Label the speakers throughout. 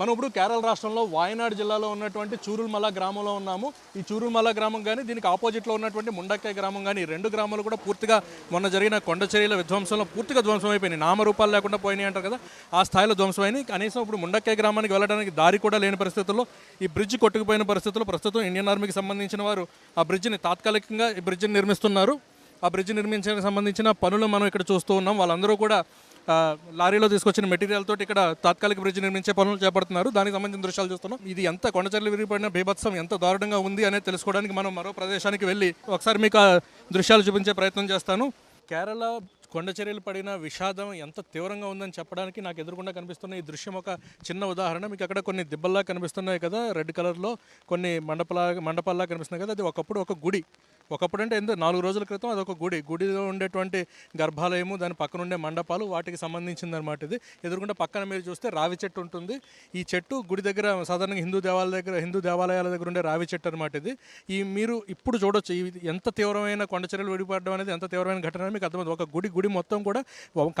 Speaker 1: మనం ఇప్పుడు కేరళ రాష్ట్రంలో వాయనాడ్ జిల్లాలో ఉన్నటువంటి చూరుల్మల గ్రామంలో ఉన్నాము. ఈ చూరుల్మల గ్రామం కానీ దీనికి ఆపోజిట్లో ఉన్నటువంటి ముండక్కాయ గ్రామం కానీ ఈ రెండు గ్రామాలు కూడా పూర్తిగా మొన్న జరిగిన కొండ చర్యల విధ్వంసంలో పూర్తిగా ధ్వంసం అయిపోయినాయి. నామరూపాలు లేకుండా పోయినాయి అంటారు కదా ఆ స్థాయిలో ధ్వంసమైనాయి కనీసం ఇప్పుడు ముండక్కాయ గ్రామానికి వెళ్ళడానికి దారి కూడా లేని పరిస్థితుల్లో ఈ బ్రిడ్జ్ కొట్టుకుపోయిన పరిస్థితుల్లో ప్రస్తుతం ఇండియన్ ఆర్మీకి సంబంధించిన వారు ఆ బ్రిడ్జిని తాత్కాలికంగా ఈ బ్రిడ్జిని నిర్మిస్తున్నారు. ఆ బ్రిడ్జ్ నిర్మించడానికి సంబంధించిన పనులు మనం ఇక్కడ చూస్తూ ఉన్నాం. వాళ్ళందరూ కూడా లారీలో తీసుకొచ్చిన మెటీరియల్ తోటి ఇక్కడ తాత్కాలిక బ్రిడ్జ్ నిర్మించే పనులు చేపడుతున్నారు. దానికి సంబంధించిన దృశ్యాలు చూస్తున్నాం. ఇది ఎంత కొండచర్లు విరిగిపడిన బీభత్సం ఎంత దారుణంగా ఉంది అనేది తెలుసుకోవడానికి మనం మరో ప్రదేశానికి వెళ్ళి ఒకసారి మీకు ఆ దృశ్యాలు చూపించే ప్రయత్నం చేస్తాను. కేరళ కొండచర్యలు పడిన విషాదం ఎంత తీవ్రంగా ఉందని చెప్పడానికి నాకు ఎదురుకుండా కనిపిస్తున్న ఈ దృశ్యం ఒక చిన్న ఉదాహరణ. మీకు అక్కడ కొన్ని దిబ్బల్లా కనిపిస్తున్నాయి కదా రెడ్ కలర్లో. కొన్ని మండపలా మండపాల్లా కనిపిస్తున్నాయి కదా. అది ఒకప్పుడు ఒక గుడి. ఒకప్పుడు అంటే ఎందుకు నాలుగు రోజుల క్రితం అదొక గుడి. గుడిలో ఉండేటువంటి గర్భాలయము దాని పక్కన ఉండే మండపాలు వాటికి సంబంధించింది అనమాట ఇది. ఎదురుకుండా పక్కన మీరు చూస్తే రావి చెట్టు ఉంటుంది. ఈ చెట్టు గుడి దగ్గర సాధారణంగా హిందూ దేవాలయ దగ్గర హిందూ దేవాలయాల దగ్గర ఉండే రావి చెట్టు అనమాట ఇది. ఈ మీరు ఇప్పుడు చూడొచ్చు ఇది ఎంత తీవ్రమైన కొండ చర్యలు విడిపడడం అనేది ఎంత తీవ్రమైన ఘటన మీకు అర్థమవుతుంది. ఒక గుడి గుడి మొత్తం కూడా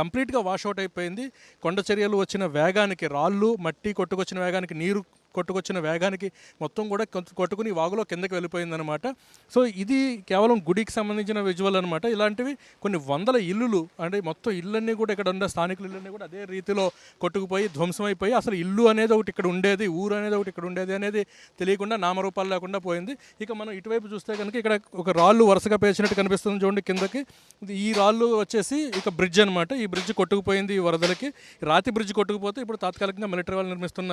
Speaker 1: కంప్లీట్గా వాష్ అవుట్ అయిపోయింది. కొండ చర్యలు వచ్చిన వేగానికి రాళ్ళు మట్టి కొట్టుకొచ్చిన వేగానికి నీరు కొట్టుకొచ్చిన వేగానికి మొత్తం కూడా కొట్టుకుని వాగులో కిందకి వెళ్ళిపోయిందనమాట సో ఇది కేవలం గుడికి సంబంధించిన విజువల్ అనమాట ఇలాంటివి కొన్ని వందల ఇల్లులు అంటే మొత్తం ఇళ్ళన్నీ కూడా ఇక్కడ ఉండే స్థానికుల ఇళ్ళన్నీ కూడా అదే రీతిలో కొట్టుకుపోయి ధ్వంసమైపోయి అసలు ఇల్లు అనేది ఒకటి ఇక్కడ ఉండేది ఊరు అనేది ఒకటి ఇక్కడ ఉండేది అనేది తెలియకుండా నామరూపాలు లేకుండా పోయింది. ఇక మనం ఇటువైపు చూస్తే కనుక ఇక్కడ ఒక రాళ్ళు వరుసగా పేర్చినట్టు కనిపిస్తుంది చూడండి కిందకి. ఇది ఈ రాళ్ళు వచ్చేసి ఇక బ్రిడ్జ్ అనమాట ఈ బ్రిడ్జ్ కొట్టుకుపోయింది ఈ వరదలకి. రాతి బ్రిడ్జ్ కొట్టుకుపోతే ఇప్పుడు తాత్కాలికంగా మిలిటరీ వాళ్ళు నిర్మిస్తున్న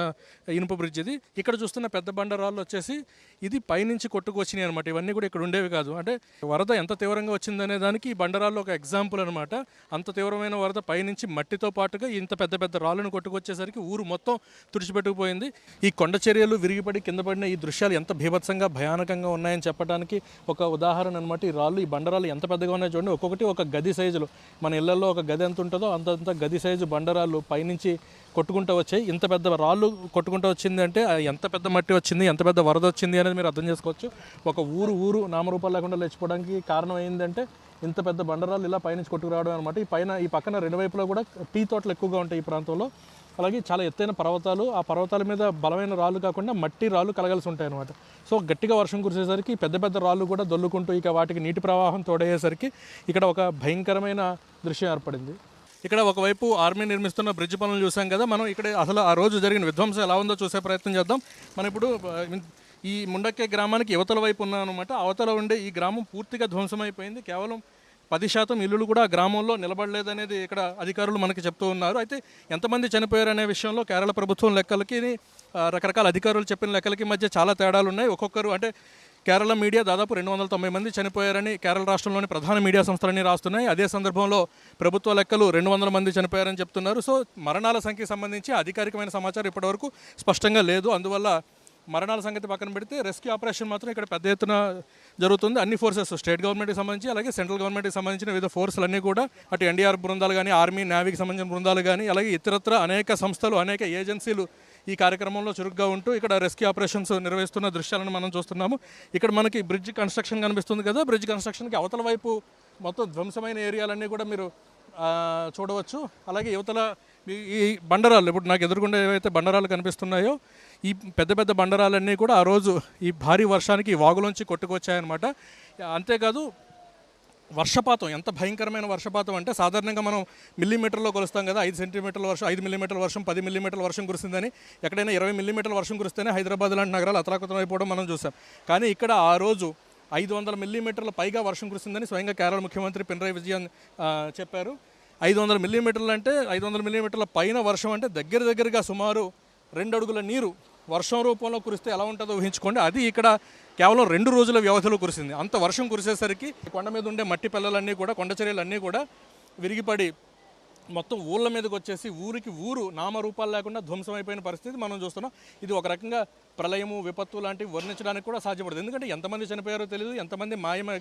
Speaker 1: ఇనుప బ్రిడ్జ్ ఇది. ఇక్కడ చూస్తున్న పెద్ద బండరాళ్ళు వచ్చేసి ఇది పైనుంచి కొట్టుకొచ్చినాయి అనమాట ఇవన్నీ కూడా ఇక్కడ ఉండేవి కాదు. అంటే వరద ఎంత తీవ్రంగా వచ్చిందనే దానికి ఈ బండరాళ్ళు ఒక ఎగ్జాంపుల్ అనమాట అంత తీవ్రమైన వరద పైనుంచి మట్టితో పాటుగా ఇంత పెద్ద పెద్ద రాళ్ళను కొట్టుకొచ్చేసరికి ఊరు మొత్తం తుడిచిపెట్టుకుపోయింది. ఈ కొండ చర్యలు విరిగిపడి కింద పడిన ఈ దృశ్యాలు ఎంత భీభత్సంగా భయానకంగా ఉన్నాయని చెప్పడానికి ఒక ఉదాహరణ అనమాట ఈ రాళ్ళు ఈ బండరాలు ఎంత పెద్దగా ఉన్నాయో చూడండి. ఒక్కొక్కటి ఒక గది సైజులో. మన ఇళ్ళలో ఒక గది ఎంత ఉంటుందో అంతంత గది సైజు బండరాళ్ళు పైనుంచి కొట్టుకుంటూ వచ్చాయి. ఇంత పెద్ద రాళ్ళు కొట్టుకుంటూ వచ్చింది అంటే ఎంత పెద్ద మట్టి వచ్చింది ఎంత పెద్ద వరద వచ్చింది అనేది మీరు అర్థం చేసుకోవచ్చు. ఒక ఊరు ఊరు నామరూపాలు లేకుండా లేచిపోవడానికి కారణం ఏంటంటే ఇంత పెద్ద బండరాలు ఇలా పైనుంచి కొట్టుకురావడం అనమాట ఈ పైన ఈ పక్కన రెండు వైపులా కూడా టీ తోటలు ఎక్కువగా ఉంటాయి ఈ ప్రాంతంలో. అలాగే చాలా ఎత్తైన పర్వతాలు. ఆ పర్వతాల మీద బలమైన రాళ్ళు కాకుండా మట్టి రాళ్ళు కలగలిసి ఉంటాయి అనమాట సో గట్టిగా వర్షం కురిసేసరికి పెద్ద పెద్ద రాళ్ళు కూడా దొల్లుకుంటూ ఇక వాటికి నీటి ప్రవాహం తోడయ్యేసరికి ఇక్కడ ఒక భయంకరమైన దృశ్యం ఏర్పడింది. ఇక్కడ ఒకవైపు ఆర్మీ నిర్మిస్తున్న బ్రిడ్జ్ పనులు చూసాం కదా మనం ఇక్కడ అసలు ఆ రోజు జరిగిన విధ్వంసం ఎలా ఉందో చూసే ప్రయత్నం చేద్దాం. మనం ఇప్పుడు ఈ ముండక్కే గ్రామానికి యువతల వైపు ఉన్నాం అనమాట అవతల ఉండే ఈ గ్రామం పూర్తిగా ధ్వంసమైపోయింది. కేవలం పది శాతం ఇల్లులు కూడా ఆ గ్రామంలో నిలబడలేదనేది ఇక్కడ అధికారులు మనకి చెప్తూ ఉన్నారు. అయితే ఎంతమంది చనిపోయారు అనే విషయంలో కేరళ ప్రభుత్వం లెక్కలకి రకరకాల అధికారులు చెప్పిన లెక్కలకి మధ్య చాలా తేడాలు ఉన్నాయి ఒక్కొక్కరు అంటే కేరళ మీడియా దాదాపు రెండు వందల తొంభై మంది చనిపోయారని కేరళ రాష్ట్రంలోని ప్రధాన మీడియా సంస్థలన్నీ రాస్తున్నాయి. అదే సందర్భంలో ప్రభుత్వ లెక్కలు రెండు వందల మంది చనిపోయారని చెప్తున్నారు. సో మరణాల సంఖ్యకి సంబంధించి అధికారికమైన సమాచారం ఇప్పటివరకు స్పష్టంగా లేదు. అందువల్ల మరణాల సంగతి పక్కన పెడితే రెస్క్యూ ఆపరేషన్ మాత్రం ఇక్కడ పెద్ద ఎత్తున జరుగుతుంది. అన్ని ఫోర్సెస్ స్టేట్ గవర్నమెంట్కి సంబంధించి అలాగే సెంట్రల్ గవర్నమెంట్కి సంబంధించిన వివిధ ఫోర్సులు అన్నీ కూడా అటు ఎన్డీఆర్ బృందాలు కానీ ఆర్మీ నేవీకి సంబంధించిన బృందాలు కానీ అలాగే ఇతరత్ర అనేక సంస్థలు అనేక ఏజెన్సీలు ఈ కార్యక్రమంలో చురుగ్గా ఉంటూ ఇక్కడ రెస్క్యూ ఆపరేషన్స్ నిర్వహిస్తున్న దృశ్యాలను మనం చూస్తున్నాము. ఇక్కడ మనకి బ్రిడ్జ్ కన్స్ట్రక్షన్ కనిపిస్తుంది కదా. బ్రిడ్జ్ కన్స్ట్రక్షన్కి అవతల వైపు మొత్తం ధ్వంసమైన ఏరియాలన్నీ కూడా మీరు చూడవచ్చు. అలాగే యువతల ఈ- ఈ బండరాలు ఇప్పుడు నాకు ఎదురుగుండా ఏవైతే బండరాలు కనిపిస్తున్నాయో ఈ పెద్ద పెద్ద బండరాలన్నీ కూడా ఆ రోజు ఈ భారీ వర్షానికి ఈ వాగులోంచి కొట్టుకొచ్చాయన్నమాట. అంతేకాదు వర్షపాతం ఎంత భయంకరమైన వర్షపాతం అంటే సాధారణంగా మనం మిల్లీమీటర్లో కొలుస్తాం కదా ఐదు సెంటీమీటర్ల వర్షం ఐదు మిల్లీమీటర్ల వర్షం పది మిల్లీమీటర్ల వర్షం కురుస్తుందని ఎక్కడైనా ఇరవై మిల్లీమీటర్ల వర్షం కురిస్తేనే హైదరాబాద్ లాంటి నగరాలు అతలాకుతం అయిపోవడం మనం చూసాం. కానీ ఇక్కడ ఆ రోజు ఐదు వందల మిల్లీమీటర్ల పైగా వర్షం కురుస్తుందని స్వయంగా కేరళ ముఖ్యమంత్రి పినరాయి విజయన్ చెప్పారు. ఐదు వందల మిల్లీమీటర్లు అంటే ఐదు వందల మిల్లీమీటర్ల పైన వర్షం అంటే దగ్గర దగ్గరగా సుమారు రెండు అడుగుల నీరు వర్షం రూపంలో కురిస్తే ఎలా ఉంటుందో ఊహించుకోండి. అది ఇక్కడ కేవలం రెండు రోజుల వ్యవధిలో కురిసింది. అంత వర్షం కురిసేసరికి కొండ మీద ఉండే మట్టి పిల్లలన్నీ కూడా కొండ చర్యలన్నీ కూడా విరిగిపడి మొత్తం ఊళ్ళ మీదకి వచ్చేసి ఊరికి ఊరు నామరూపాలు లేకుండా ధ్వంసం అయిపోయిన పరిస్థితి మనం చూస్తున్నాం. ఇది ఒక రకంగా ప్రళయము విపత్తు లాంటివి వర్ణించడానికి కూడా సాధ్యపడదు. ఎందుకంటే ఎంతమంది చనిపోయారో తెలియదు ఎంతమంది మాయమ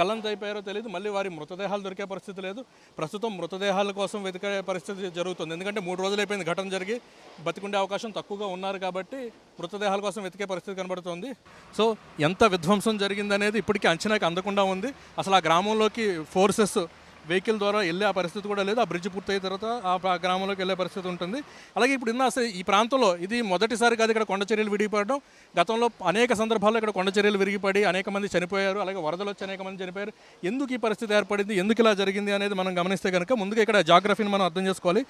Speaker 1: గల్లంత అయిపోయారో తెలియదు మళ్ళీ వారి మృతదేహాలు దొరికే పరిస్థితి లేదు. ప్రస్తుతం మృతదేహాల కోసం వెతికే పరిస్థితి జరుగుతుంది. ఎందుకంటే మూడు రోజులు అయిపోయింది ఘటన జరిగి బతికుండే అవకాశం తక్కువగా ఉన్నారు కాబట్టి మృతదేహాల కోసం వెతికే పరిస్థితి కనబడుతోంది. సో ఎంత విధ్వంసం జరిగిందనేది ఇప్పటికీ అంచనాకి అందకుండా ఉంది. అసలు ఆ గ్రామంలోకి ఫోర్సెస్ వెహికల్ ద్వారా వెళ్ళే ఆ పరిస్థితి కూడా లేదు. ఆ బ్రిడ్జ్ పూర్తయిన తర్వాత ఆ గ్రామంలోకి వెళ్ళే పరిస్థితి ఉంటుంది. అలాగే ఇప్పుడు ఇన్న అసలు ఈ ప్రాంతంలో ఇది మొదటిసారి కాదు ఇక్కడ కొండ చర్యలు విరిగిపడడం. గతంలో అనేక సందర్భాల్లో ఇక్కడ కొండ చర్యలు విరిగిపడి అనేక మంది చనిపోయారు. అలాగే వరదలు వచ్చి అనేక మంది చనిపోయారు. ఎందుకు ఈ పరిస్థితి ఏర్పడింది? ఎందుకు ఇలా జరిగింది అనేది మనం గమనిస్తే కనుక ముందుగా ఇక్కడ జాగ్రఫీని మనం అర్థం చేసుకోవాలి.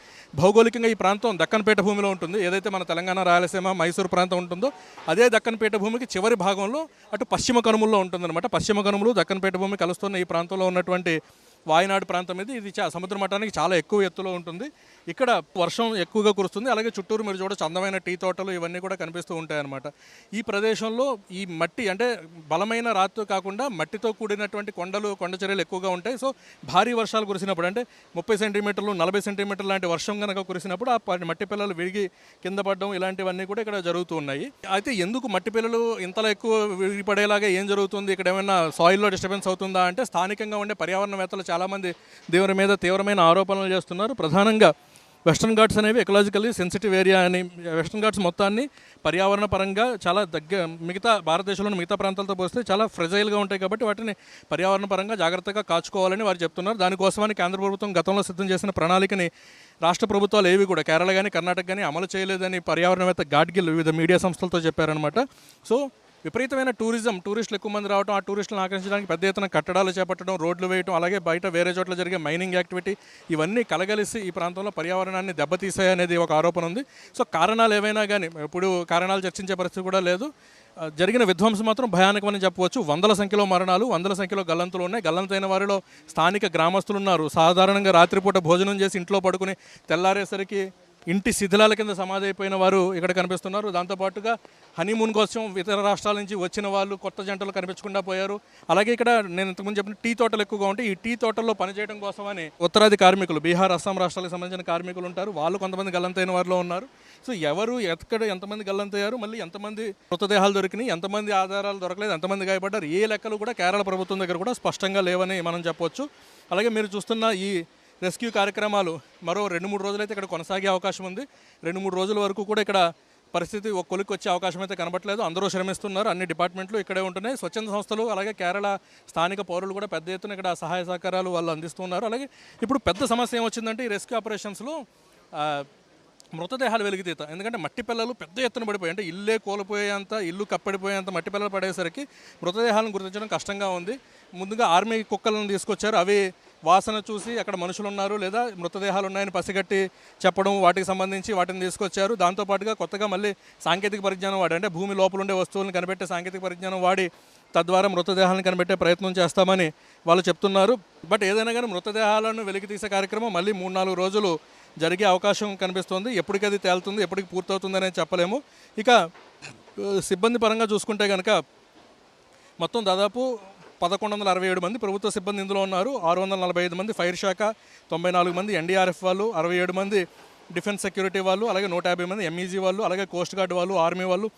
Speaker 1: భౌగోళికంగా ఈ ప్రాంతం దక్కన్పేట భూమిలో ఉంటుంది. ఏదైతే మన తెలంగాణ రాయలసీమ మైసూరు ప్రాంతం ఉంటుందో అదే దక్కన్పేట భూమికి చివరి భాగంలో అటు పశ్చిమ కనుమల్లో ఉంటుందన్నమాట. పశ్చిమ కనుమలు దక్కన్పేట భూమి కలుస్తున్న ఈ ప్రాంతంలో ఉన్నటువంటి వాయనాడు ప్రాంతం ఇది ఇది సముద్ర మట్టానికి చాలా ఎక్కువ ఎత్తులో ఉంటుంది. ఇక్కడ వర్షం ఎక్కువగా కురుస్తుంది. అలాగే చుట్టూరు మీరు చూడొచ్చు అందమైన టీ తోటలు ఇవన్నీ కూడా కనిపిస్తూ ఉంటాయి అన్నమాట ఈ ప్రదేశంలో ఈ మట్టి అంటే బలమైన రాతితో కాకుండా మట్టితో కూడినటువంటి కొండలు కొండ చర్యలు ఎక్కువగా ఉంటాయి. సో భారీ వర్షాలు కురిసినప్పుడు అంటే ముప్పై సెంటీమీటర్లు నలభై సెంటీమీటర్లు లాంటి వర్షం కనుక కురిసినప్పుడు ఆ మట్టి పిల్లలు విరిగి కింద పడడం ఇలాంటివన్నీ కూడా ఇక్కడ జరుగుతూ ఉన్నాయి. అయితే ఎందుకు మట్టి పిల్లలు ఇంతలా ఎక్కువ విరిగిపడేలాగా ఏం జరుగుతుంది? ఇక్కడ ఏమైనా సాయిల్లో డిస్టర్బెన్స్ అవుతుందా? అంటే స్థానికంగా ఉండే పర్యావరణవేత్తలు చాలామంది దేవుని మీద తీవ్రమైన ఆరోపణలు చేస్తున్నారు. ప్రధానంగా వెస్ట్రన్ ఘాట్స్ అనేవి ఎకలాజికల్లీ సెన్సిటివ్ ఏరియా అని వెస్ట్రన్ ఘాట్స్ మొత్తాన్ని పర్యావరణ పరంగా చాలా దగ్గర మిగతా భారతదేశంలోని మిగతా ప్రాంతాలతో పోస్తే చాలా ఫ్రెజైల్గా ఉంటాయి కాబట్టి వాటిని పర్యావరణ పరంగా జాగ్రత్తగా కాచుకోవాలని వారు చెప్తున్నారు. దానికోసమని కేంద్ర ప్రభుత్వం గతంలో సిద్ధం చేసిన ప్రణాళికని రాష్ట్ర ప్రభుత్వాలు ఏవి కూడా కేరళ కానీ కర్ణాటక కానీ అమలు చేయలేదని పర్యావరణవేత్త గాడ్గిల్ వివిధ మీడియా సంస్థలతో చెప్పారనమాట సో విపరీతమైన టూరిజం టూరిస్టులు ఎక్కువ మంది రావడం ఆ టూరిస్టులను ఆకర్షించడానికి పెద్ద ఎత్తున కట్టడాలు చేపట్టడం రోడ్లు వేయడం అలాగే బయట వేరే చోట్ల జరిగే మైనింగ్ యాక్టివిటీ ఇవన్నీ కలగలిసి ఈ ప్రాంతంలో పర్యావరణాన్ని దెబ్బతీసాయనేది ఒక ఆరోపణ ఉంది. సో కారణాలు ఏవైనా కానీ ఇప్పుడు కారణాలు చర్చించే పరిస్థితి కూడా లేదు. జరిగిన విధ్వంసం మాత్రం భయానకమని చెప్పవచ్చు. వందల సంఖ్యలో మరణాలు వందల సంఖ్యలో గల్లంతులు ఉన్నాయి. గల్లంతైన వారిలో స్థానిక గ్రామస్తులు ఉన్నారు. సాధారణంగా రాత్రిపూట భోజనం చేసి ఇంట్లో పడుకుని తెల్లారేసరికి ఇంటి శిథిలాల కింద సమాధి అయిపోయిన వారు ఇక్కడ కనిపిస్తున్నారు. దాంతోపాటుగా హనీమూన్ కోసం ఇతర రాష్ట్రాల నుంచి వచ్చిన వాళ్ళు కొత్త జంటలు కనిపించకుండా పోయారు. అలాగే ఇక్కడ నేను ఇంతకుముందు చెప్పిన టీ తోటలు ఎక్కువగా ఉంటాయి ఈ టీ తోటల్లో పనిచేయడం కోసమని ఉత్తరాది కార్మికులు బీహార్ అస్సాం రాష్ట్రాలకు సంబంధించిన కార్మికులు ఉంటారు. వాళ్ళు కొంతమంది గల్లంతైన వారిలో ఉన్నారు. సో ఎవరు ఎక్కడ ఎంతమంది గల్లంతయ్యారు? మళ్ళీ ఎంతమంది మృతదేహాలు దొరికినాయి? ఎంతమంది ఆధారాలు దొరకలేదు? ఎంతమంది గాయపడ్డారు? ఏ లెక్కలు కూడా కేరళ ప్రభుత్వం దగ్గర కూడా స్పష్టంగా లేవని మనం చెప్పొచ్చు. అలాగే మీరు చూస్తున్న ఈ రెస్క్యూ కార్యక్రమాలు మరో రెండు మూడు రోజులైతే ఇక్కడ కొనసాగే అవకాశం ఉంది. రెండు మూడు రోజుల వరకు కూడా ఇక్కడ పరిస్థితి ఒక కొలికి వచ్చే అవకాశం అయితే కనబట్లేదు అందరూ శ్రమిస్తున్నారు. అన్ని డిపార్ట్మెంట్లు ఇక్కడే ఉంటున్నాయి. స్వచ్ఛంద సంస్థలు అలాగే కేరళ స్థానిక పౌరులు కూడా పెద్ద ఎత్తున ఇక్కడ సహాయ సహకారాలు వాళ్ళు అందిస్తున్నారు. అలాగే ఇప్పుడు పెద్ద సమస్య ఏమొచ్చిందంటే ఈ రెస్క్యూ ఆపరేషన్స్లో మృతదేహాలు వెలిగితీత. ఎందుకంటే మట్టి పిల్లలు పెద్ద ఎత్తున పడిపోయి అంటే ఇల్లే కోల్పోయేంత ఇల్లు కప్పడిపోయేంత మట్టి పిల్లలు పడేసరికి మృతదేహాలను గుర్తించడం కష్టంగా ఉంది. ముందుగా ఆర్మీ కుక్కలను తీసుకొచ్చారు. అవి వాసన చూసి అక్కడ మనుషులు ఉన్నారు లేదా మృతదేహాలు ఉన్నాయని పసిగట్టి చెప్పడం వాటికి సంబంధించి వాటిని తీసుకొచ్చారు. దాంతోపాటుగా కొత్తగా మళ్ళీ సాంకేతిక పరిజ్ఞానం వాడి అంటే భూమి లోపల ఉండే వస్తువులను కనిపెట్టే సాంకేతిక పరిజ్ఞానం వాడి తద్వారా మృతదేహాలను కనిపెట్టే ప్రయత్నం చేస్తామని వాళ్ళు చెప్తున్నారు. బట్ ఏదైనా కానీ మృతదేహాలను వెలికి తీసే కార్యక్రమం మళ్ళీ మూడు నాలుగు రోజులు జరిగే అవకాశం కనిపిస్తుంది. ఎప్పటికీ అది తేలుతుంది ఎప్పటికి పూర్తవుతుంది అనేది చెప్పలేము. ఇక సిబ్బంది పరంగా చూసుకుంటే కనుక మొత్తం దాదాపు పదకొండు వందల అరవై ఏడు మంది ప్రభుత్వ సిబ్బంది ఇందులో ఉన్నారు. ఆరు వందల నలభై ఐదు మంది ఫైర్ శాఖ తొంభై నాలుగు మంది ఎన్డీఆర్ఎఫ్ వాళ్ళు అరవై ఏడు మంది డిఫెన్స్ సెక్యూరిటీ వాళ్ళు అలాగే నూట యాభై మంది ఎంఈజీ వాళ్ళు అలాగే కోస్ట్ గార్డ్ వాళ్ళు ఆర్మీ వాళ్ళు.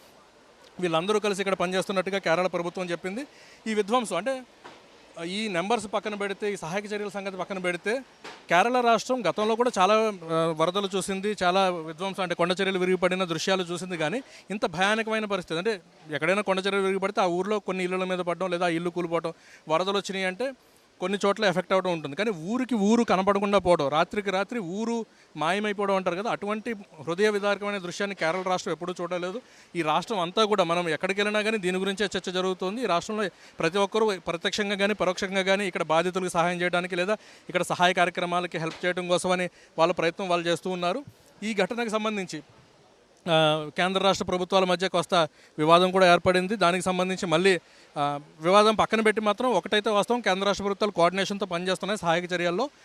Speaker 1: వీళ్ళందరూ కలిసి ఇక్కడ పనిచేస్తున్నట్టుగా కేరళ ప్రభుత్వం చెప్పింది. ఈ విధ్వంసం అంటే ఈ నెంబర్స్ పక్కన పెడితే ఈ సహాయక చర్యల సంగతి పక్కన పెడితే కేరళ రాష్ట్రం గతంలో కూడా చాలా వరదలు చూసింది చాలా విధ్వంసం అంటే కొండ చర్యలు విరిగిపడిన దృశ్యాలు చూసింది కానీ ఇంత భయానకమైన పరిస్థితి. అంటే ఎక్కడైనా కొండ చర్యలు విరిగిపడితే ఆ ఊర్లో కొన్ని ఇళ్ళల మీద పడడం లేదా ఇల్లు కూలిపోవడం వరదలు వచ్చినాయి అంటే కొన్ని చోట్ల ఎఫెక్ట్ అవడం ఉంటుంది. కానీ ఊరికి ఊరు కనపడకుండా పోవడం రాత్రికి రాత్రి ఊరు మాయమైపోవడం అంటారు కదా అటువంటి హృదయ విదారకమైన దృశ్యాన్ని కేరళ రాష్ట్రం ఎప్పుడూ చూడలేదు. ఈ రాష్ట్రం అంతా కూడా మనం ఎక్కడికి వెళ్ళినా కానీ దీని గురించే చర్చ జరుగుతుంది. ఈ రాష్ట్రంలో ప్రతి ఒక్కరూ ప్రత్యక్షంగా కానీ పరోక్షంగా కానీ ఇక్కడ బాధితులకు సహాయం చేయడానికి లేదా ఇక్కడ సహాయ కార్యక్రమాలకి హెల్ప్ చేయడం కోసమని వాళ్ళ ప్రయత్నం వాళ్ళు చేస్తూ ఉన్నారు. ఈ ఘటనకు సంబంధించి కేంద్ర రాష్ట్ర ప్రభుత్వాల మధ్య కొస్త వివాదం కూడా ఏర్పడింది. దానికి సంబంధించి మళ్ళీ వివాదం పక్కన పెట్టి మాత్రం ఒకటైతే వాస్తవం కేంద్ర రాష్ట్ర ప్రభుత్వాలు కోఆర్డినేషన్తో పనిచేస్తున్నాయి సహాయక చర్యల్లో.